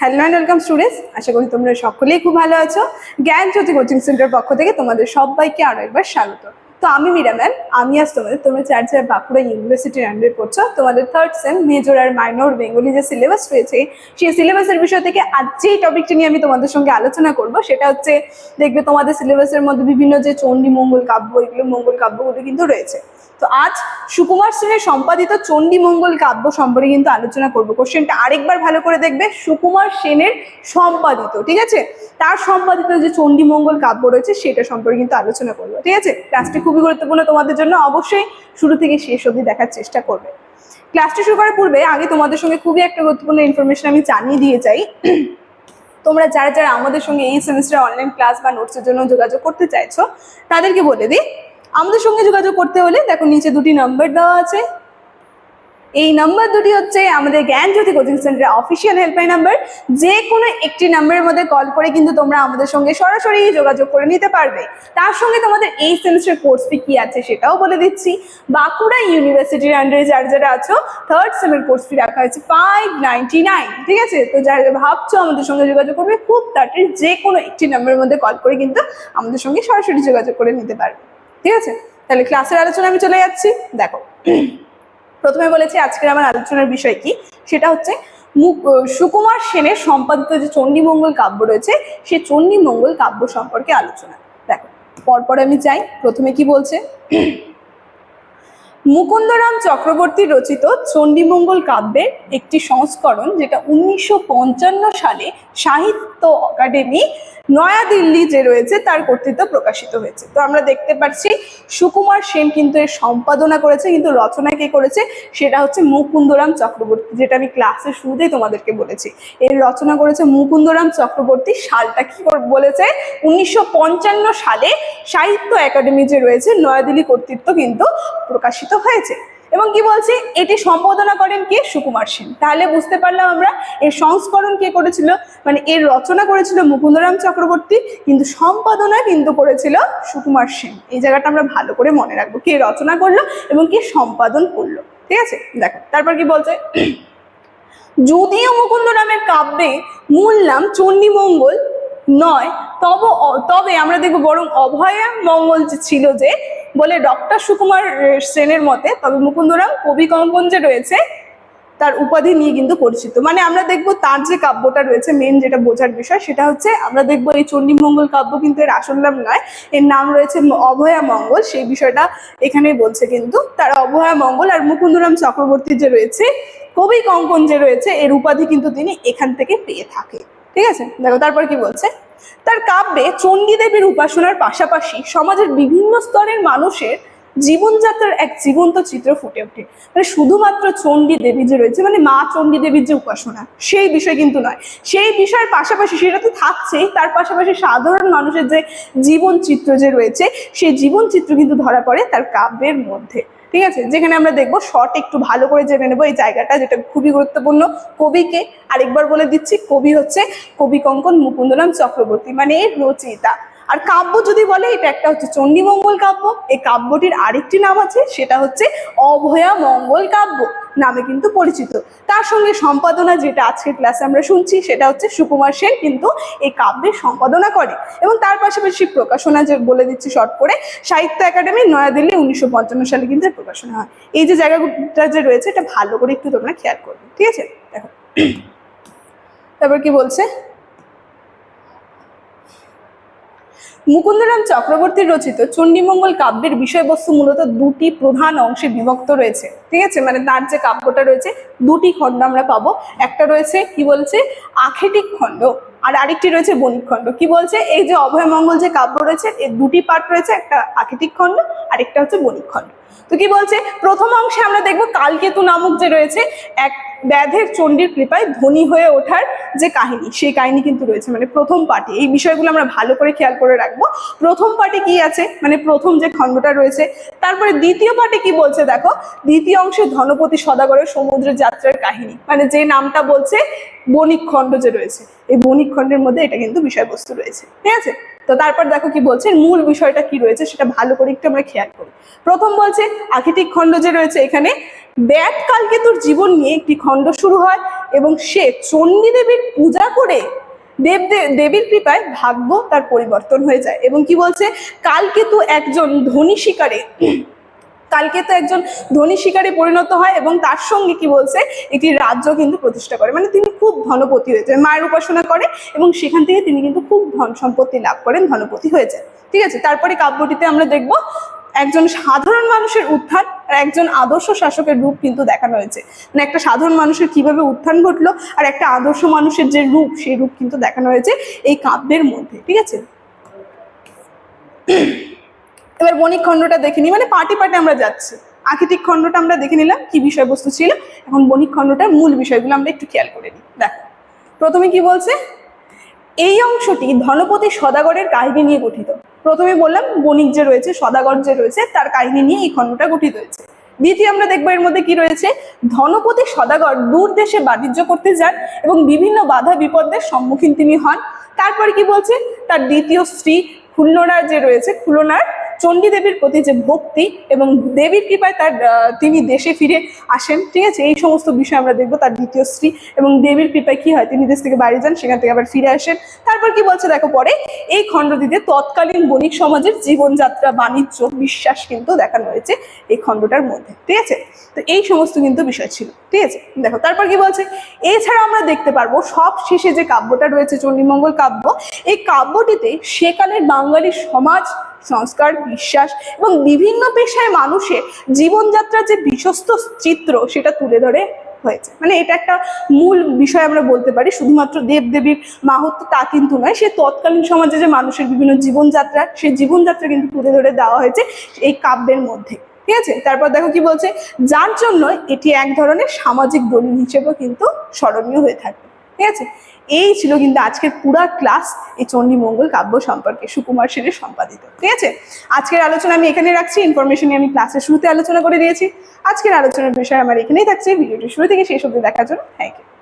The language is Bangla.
হ্যালো অ্যান্ড ওয়েলকাম স্টুডেন্টস আশা করি তোমরা সকলেই খুব ভালো আছো। জ্ঞান জ্যোতি কোচিং সেন্টার পক্ষ থেকে তোমাদের সবাইকে আরও একবার স্বাগত। তো আমি মীরা ম্যাম আমি আজ তোমাদের তোমরা চার চার বাঁকুড়া ইউনিভার্সিটির আন্ডারে পড়ছো। তোমাদের থার্ড সেম মেজর আর মাইনর বেঙ্গলি যে সিলেবাস রয়েছে, সেই সিলেবাসের বিষয় থেকে আজ যেই টপিকটি নিয়ে আমি তোমাদের সঙ্গে আলোচনা করব, সেটা হচ্ছে, দেখবে তোমাদের সিলেবাসের মধ্যে বিভিন্ন যে চণ্ডী মঙ্গল কাব্য, এগুলো মঙ্গল কাব্যগুলো কিন্তু রয়েছে। তো আজ সুকুমার সেনের সম্পাদিত চণ্ডী মঙ্গল কাব্য সম্পর্কে কিন্তু আলোচনা করব। কোশ্চেনটা আরেকবার ভালো করে দেখবে, সুকুমার সেনের সম্পাদিত, ঠিক আছে? তার সম্পাদিত যে চণ্ডী মঙ্গল কাব্য রয়েছে, সেটা সম্পর্কে কিন্তু আলোচনা করব, ঠিক আছে? ক্লাসটি খুবই গুরুত্বপূর্ণ তোমাদের জন্য, অবশ্যই শুরু থেকে শেষ অবধি দেখার চেষ্টা করবে। ক্লাসটি শুরু করার পূর্বে আগে তোমাদের সঙ্গে খুবই একটা গুরুত্বপূর্ণ ইনফরমেশন আমি জানিয়ে দিয়ে যাই। তোমরা যারা যারা আমাদের সঙ্গে এই সেমিস্টার অনলাইন ক্লাস বা নোটসের জন্য যোগাযোগ করতে চাইছো, তাদেরকে বলে দিই আমাদের সঙ্গে যোগাযোগ করতে হলে দেখো নিচে দুটি নাম্বার দেওয়া আছে। এই নাম্বার দুটি হচ্ছে আমাদের জ্ঞান জ্যোতি কোচিং সেন্টারের অফিসিয়াল হেল্পলাইন নাম্বার যে কোনো একটি নাম্বারের মধ্যে কল করে কিন্তু তোমরা আমাদের সঙ্গে সরাসরি যোগাযোগ করে নিতে পারবে। তার সঙ্গে তোমাদের এই সেমিস্টার কোর্স ফি কি আছে সেটাও বলে দিচ্ছি। বাঁকুড়া ইউনিভার্সিটির আন্ডারে যারা যারা আছো থার্ড সেমের কোর্স ফি রাখা হয়েছে ফাইভ নাইনটি নাইন ঠিক আছে? তো যারা যারা ভাবছ আমাদের সঙ্গে যোগাযোগ করবে, খুব তাড়াতাড়ি যে কোনো একটি নাম্বারের মধ্যে কল করে কিন্তু আমাদের সঙ্গে সরাসরি যোগাযোগ করে নিতে পারবে। ঠিক আছে? তাহলে ক্লাসের আলোচনা আমি চলে যাচ্ছি। দেখো, প্রথমে বলেছি আজকের আমার আলোচনার বিষয় কি? সেটা হচ্ছে সুকুমার সেনের সম্পাদিত যে চণ্ডীমঙ্গল কাব্য রয়েছে, সে চণ্ডীমঙ্গল কাব্য সম্পর্কে আলোচনা। দেখো, পরপর আমি যাই। প্রথমে কি বলছে? মুকুন্দরাম চক্রবর্তী রচিত চণ্ডীমঙ্গল কাব্যের একটি সংস্করণ, যেটা উনিশশো পঞ্চান্ন সালে সাহিত্য একাডেমি নয়াদিল্লি যে রয়েছে, তার কর্তৃত্ব প্রকাশিত হয়েছে। তো আমরা দেখতে পাচ্ছি, সুকুমার সেন কিন্তু এর সম্পাদনা করেছে, কিন্তু রচনা কে করেছে? সেটা হচ্ছে মুকুন্দরাম চক্রবর্তী, যেটা আমি ক্লাসের শুরুতেই তোমাদেরকে বলেছি। এর রচনা করেছে মুকুন্দরাম চক্রবর্তী। সালটা কি বলেছে? উনিশশো পঞ্চান্ন সালে সাহিত্য একাডেমি যে রয়েছে, নয়াদিল্লি কর্তৃত্ব কিন্তু প্রকাশিত হয়েছে। এবং কি বলছে? এটি সম্পাদনা করেন কে? সুকুমার সেন। তাহলে বুঝতে পারলাম আমরা এর সংস্করণ কে করেছিল মানে এর রচনা করেছিল মুকুন্দরাম চক্রবর্তী, কিন্তু সম্পাদনা কিন্তু করেছিল সুকুমার সেন। এই জায়গাটা আমরা ভালো করে মনে রাখব। কে রচনা করল এবং কে সম্পাদন করল। ঠিক আছে? দেখো, তারপর কি বলছে? যদিও মুকুন্দরামের কাব্যে মূল নাম চণ্ডীমঙ্গল নয়, তব, তবে আমরা দেখব বরং অভয়া মঙ্গল ছিল যে বলে ডক্টর সুকুমার সেনের মতে, তবে মুকুন্দরাম কবি কঙ্কন যে রয়েছে, তার উপাধি নিয়ে কিন্তু পরিচিত। মানে আমরা দেখব তার যে কাব্যটা রয়েছে মেন যেটা বোঝার বিষয়, সেটা হচ্ছে আমরা দেখব এই চণ্ডীমঙ্গল কাব্য কিন্তু এর আসল নাম নয়, এর নাম রয়েছে অভয়া মঙ্গল। সেই বিষয়টা এখানেই বলছে কিন্তু তার অভয়া মঙ্গল আর মুকুন্দরাম চক্রবর্তী যে রয়েছে, কবি কঙ্কন যে রয়েছে, এর উপাধি কিন্তু তিনি এখান থেকে পেয়ে থাকে ঠিক আছে? দেখো, তারপর কি বলছে? তার কাব্যে চণ্ডী দেবীর উপাসনার পাশাপাশি সমাজের বিভিন্ন স্তরের মানুষের জীবনযাত্রার এক জীবন্ত চিত্র ফুটে ওঠে। মানে শুধুমাত্র চণ্ডী দেবী যে রয়েছে মানে মা চণ্ডী দেবীর যে উপাসনা, সেই বিষয় কিন্তু নয়। সেই বিষয়ের পাশাপাশি সেটা তো থাকছেই, তার পাশাপাশি সাধারণ মানুষের যে জীবন চিত্র যে রয়েছে, সেই জীবন চিত্র কিন্তু ধরা পড়ে তার কাব্যের মধ্যে। ঠিক আছে? যেখানে আমরা দেখব শর্ট একটু ভালো করে জেনে নেব এই জায়গাটা, যেটা খুবই গুরুত্বপূর্ণ। কবিকে আরেকবার বলে দিচ্ছি, কবি হচ্ছে কবি কঙ্কন মুকুন্দরাম চক্রবর্তী মানে এর রচয়িতা আর কাব্য যদি বলে, এটা একটা হচ্ছে চণ্ডীমঙ্গল কাব্য। এই কাব্যটির আরেকটি নাম আছে, সেটা হচ্ছে অভয়া মঙ্গল কাব্য নামে কিন্তু পরিচিত। তার সঙ্গে সম্পাদনা যেটা আজকের ক্লাসে আমরা শুনছি, সেটা হচ্ছে সুকুমার সেন কিন্তু এই কাব্যের সম্পাদনা করে। এবং তার পাশাপাশি প্রকাশনা যে বলে দিচ্ছি শর্ট করে, সাহিত্য একাডেমি নয়াদিল্লি উনিশশো পঞ্চান্ন সালে কিন্তু প্রকাশনা হয়। এই যে জায়গাটা যে রয়েছে, এটা ভালো করে একটু তোমরা খেয়াল করবে। ঠিক আছে? দেখো। তারপর কি বলছে? মুকুন্দরাম চক্রবর্তীর রচিত চণ্ডীমঙ্গল কাব্যের বিষয়বস্তু মূলত দুটি প্রধান অংশে বিভক্ত রয়েছে। ঠিক আছে? মানে তার যে কাব্যটা রয়েছে, দুটি খণ্ড আমরা পাবো। একটা রয়েছে, কি বলছে? আখেটিক খণ্ড। আর আরেকটি রয়েছে বণিক খণ্ড। কি বলছে? এই যে অভয়মঙ্গল যে কাব্য রয়েছে, এর দুটি পার্ট রয়েছে, একটা আখেটিক খণ্ড, আরেকটা হচ্ছে বণিক খণ্ড। তো কি বলছে? প্রথম অংশে আমরা দেখব কালকেতু নামক যে রয়েছে, এক ব্যাধের চণ্ডীর কৃপায় ধনী হয়ে ওঠার যে কাহিনী, সেই কাহিনী কিন্তু রয়েছে মানে প্রথম পার্টি এই বিষয়গুলো আমরা ভালো করে খেয়াল করে রাখব। প্রথম পার্টে কি আছে? মানে প্রথম যে খণ্ডটা রয়েছে, তারপরে দ্বিতীয় পার্টে কি বলছে দেখো? দ্বিতীয় অংশে ধনপতি সদাগরের সমুদ্র যাত্রার কাহিনী মানে যে নামটা বলছে বণিক খণ্ড যে রয়েছে, এই বণিক খণ্ডের মধ্যে এটা কিন্তু বিষয়বস্তু রয়েছে। ঠিক আছে? তো তারপর দেখো কি বলছে, মূল বিষয়টা কি রয়েছে সেটা ভালো করে একটু আমরা খেয়াল করি। প্রথম বলছে আখিটিক খণ্ড যে রয়েছে এখানে, ব্যাট কালকেতুর জীবন নিয়ে একটি খণ্ড শুরু হয় এবং সে চণ্ডী দেবীর পূজা করে দেব দেবীর কৃপায় ভাগ্য তার পরিবর্তন হয়ে যায়। এবং কি বলছে, কালকেতু একজন ধনী শিকারে কালকে তো একজন ধনী শিকারে পরিণত হয় এবং তার সঙ্গে কি বলছে, একটি রাজ্য কিন্তু প্রতিষ্ঠা করে। মানে তিনি খুব ধনপতি হয়ে যায় মায়ের উপাসনা করে এবং সেখান থেকে তিনি কিন্তু খুব ধন সম্পত্তি লাভ করেন, ধনপতি হয়ে যায়। ঠিক আছে, তারপরে কাব্যটিতে আমরা দেখব একজন সাধারণ মানুষের উত্থান আর একজন আদর্শ শাসকের রূপ কিন্তু দেখানো হয়েছে মানে একটা সাধারণ মানুষের কীভাবে উত্থান ঘটলো আর একটা আদর্শ মানুষের যে রূপ, সেই রূপ কিন্তু দেখানো হয়েছে এই কাব্যের মধ্যে। ঠিক আছে? এবার বণিক খণ্ডটা দেখে নিই। মানে পার্টি পার্টি আমরা যাচ্ছি। আর্কিটিক খণ্ডটা আমরা দেখে নিলাম, কি বিষয়বস্তু ছিল। এখন বণিক খণ্ডটার মূল বিষয়গুলো আমরা একটু খেয়াল করে নিই। দেখো, প্রথমে কি বলছে? এই অংশটি ধনপতি সদাগরের কাহিনী নিয়ে গঠিত। প্রথমে বললাম বণিক যে রয়েছে, সদাগর যে রয়েছে, তার কাহিনী নিয়ে এই খণ্ডটা গঠিত হয়েছে। দ্বিতীয় আমরা দেখব এর মধ্যে কি রয়েছে? ধনপতি সদাগর দূর দেশে বাণিজ্য করতে যান এবং বিভিন্ন বাধা বিপদের সম্মুখীন তিনি হন। তারপরে কি বলছে? তার দ্বিতীয় স্ত্রী খুলনার যে রয়েছে, খুলনার চণ্ডী দেবীর প্রতি যে ভক্তি এবং দেবীর কৃপায় তার তিনি দেশে ফিরে আসেন, ঠিক আছে? এই সমস্ত বিষয় আমরা দেখব তার দ্বিতীয় স্ত্রী এবং দেবীর কৃপায় কি হয়। তিনি দেশ থেকে বাড়ি যান, সেখান থেকে আবার ফিরে আসেন। তারপর কি বলছে দেখো পরে? এই খণ্ডটিতে তৎকালীন বণিক সমাজের জীবনযাত্রা, বাণিজ্য, বিশ্বাস কিন্তু দেখানো হয়েছে এই খণ্ডটার মধ্যে, ঠিক আছে? তো এই সমস্ত কিন্তু বিষয় ছিল, ঠিক আছে? দেখো, তারপর কি বলছে? এছাড়া আমরা দেখতে পারব সব শেষে যে কাব্যটা রয়েছে চণ্ডীমঙ্গল কাব্য, এই কাব্যটিতে সেকালের বাঙালি সমাজ সংস্কার, বিশ্বাস এবং বিভিন্ন পেশায় মানুষের জীবনযাত্রার যে বিশ্বস্ত চিত্র সেটা তুলে ধরে হয়েছে। মানে এটা একটা মূল বিষয় আমরা বলতে পারি। শুধুমাত্র দেবদেবীর মাহাত্ম তা কিন্তু নয়, সে তৎকালীন সমাজে যে মানুষের বিভিন্ন জীবনযাত্রা সেই জীবনযাত্রা কিন্তু তুলে ধরে দেওয়া হয়েছে এই কাব্যের মধ্যে। ঠিক আছে? তারপর দেখো কি বলছে, যার জন্য এটি এক ধরনের সামাজিক দলিল হিসেবেও কিন্তু স্মরণীয় হয়ে থাকে। ঠিক আছে? এই ছিল কিন্তু আজকের পুরা ক্লাস এই চণ্ডী মঙ্গল কাব্য সম্পর্কে সুকুমার সেনের সম্পাদিত, ঠিক আছে? আজকের আলোচনা আমি এখানে রাখছি ইনফরমেশন আমি ক্লাসের শুরুতে আলোচনা করে দিয়েছি। আজকের আলোচনার বিষয় আমার এখানেই থাকছে, ভিডিওটি শুরু থেকে সেই সব দেখার জন্য থ্যাংক ইউ